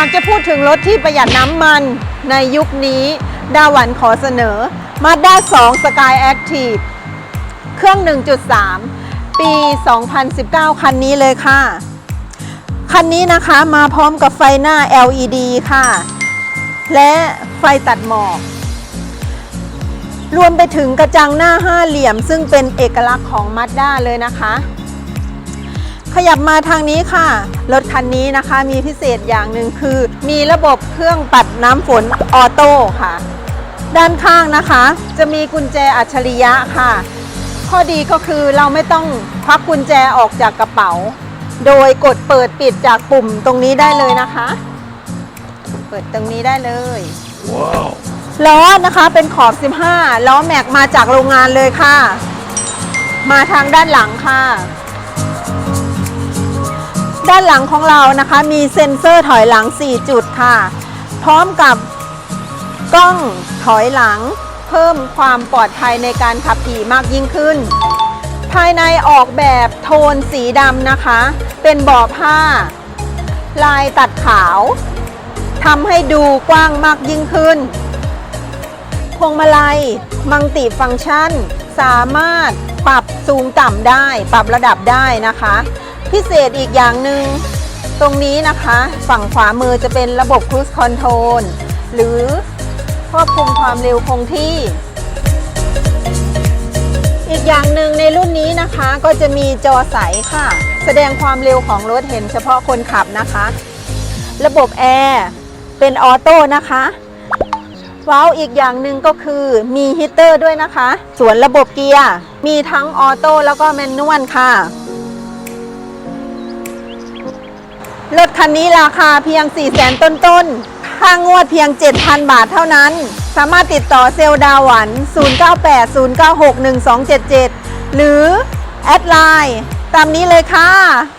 หากจะพูดถึงรถที่ประหยัดน้ำมันในยุคนี้ ดาวันขอเสนอ Mazda 2 Sky Active เครื่อง 1.3 ปี 2019 คันนี้เลยค่ะ คันนี้นะคะมาพร้อมกับไฟหน้า LED ค่ะ และไฟตัดหมอก รวมไปถึงกระจังหน้าห้าเหลี่ยมซึ่งเป็นเอกลักษณ์ของ Mazda เลยนะคะ ขยับมาทางนี้ค่ะ รถคันนี้นะคะมีพิเศษอย่างหนึ่งคือ มีระบบเครื่องปัดน้ำฝนออโต้ค่ะ ด้านข้างนะคะ จะมีกุญแจอัจฉริยะค่ะ ข้อดีก็คือเราไม่ต้องควักกุญแจออกจากกระเป๋า โดยกดเปิดปิดจากปุ่มตรงนี้ได้เลยนะคะ เปิดตรงนี้ได้เลยล้อนะคะเป็นขอบ 15 ล้อแม็กมาจากโรงงานเลยค่ะ มาทางด้านหลังค่ะ ด้านหลังของเรานะคะมีเซ็นเซอร์ถอยหลัง 4 จุดค่ะ พร้อมกับกล้องถอยหลัง เพิ่มความปลอดภัยในการขับขี่มากยิ่งขึ้น ภายในออกแบบโทนสีดำนะคะ เป็นเบาะผ้า ลายตัดขาวทำให้ดูกว้างมากยิ่งขึ้น พวงมาลัย มังติฟังก์ชัน สามารถปรับสูงต่ำได้ ปรับระดับได้นะคะ พิเศษอีกอย่างหนึ่งตรงนี้นะคะ ฝั่งขวามือจะเป็นระบบ Cruise Control หรือควบคุมความเร็วคงที่ อีกอย่างหนึ่งในรุ่นนี้นะคะก็จะมีจอใสค่ะ แสดงความเร็วของรถเห็นเฉพาะคนขับนะคะ ระบบแอร์เป็นออโต้นะคะว้าวอีกอย่างหนึ่งก็คือมีฮีตเตอร์ด้วยนะคะ ส่วนระบบเกียร์ มีทั้งออโต้แล้วก็แมนนวลค่ะ รถคันนี้ราคาเพียง 4 0 0 0 0 0ต้นๆ ค่างวดเพียง 7,000 บาทเท่านั้น สามารถติดต่อเซลดาวัน 0980961277 หรือ แอดไลน์ ตามนี้เลยค่ะ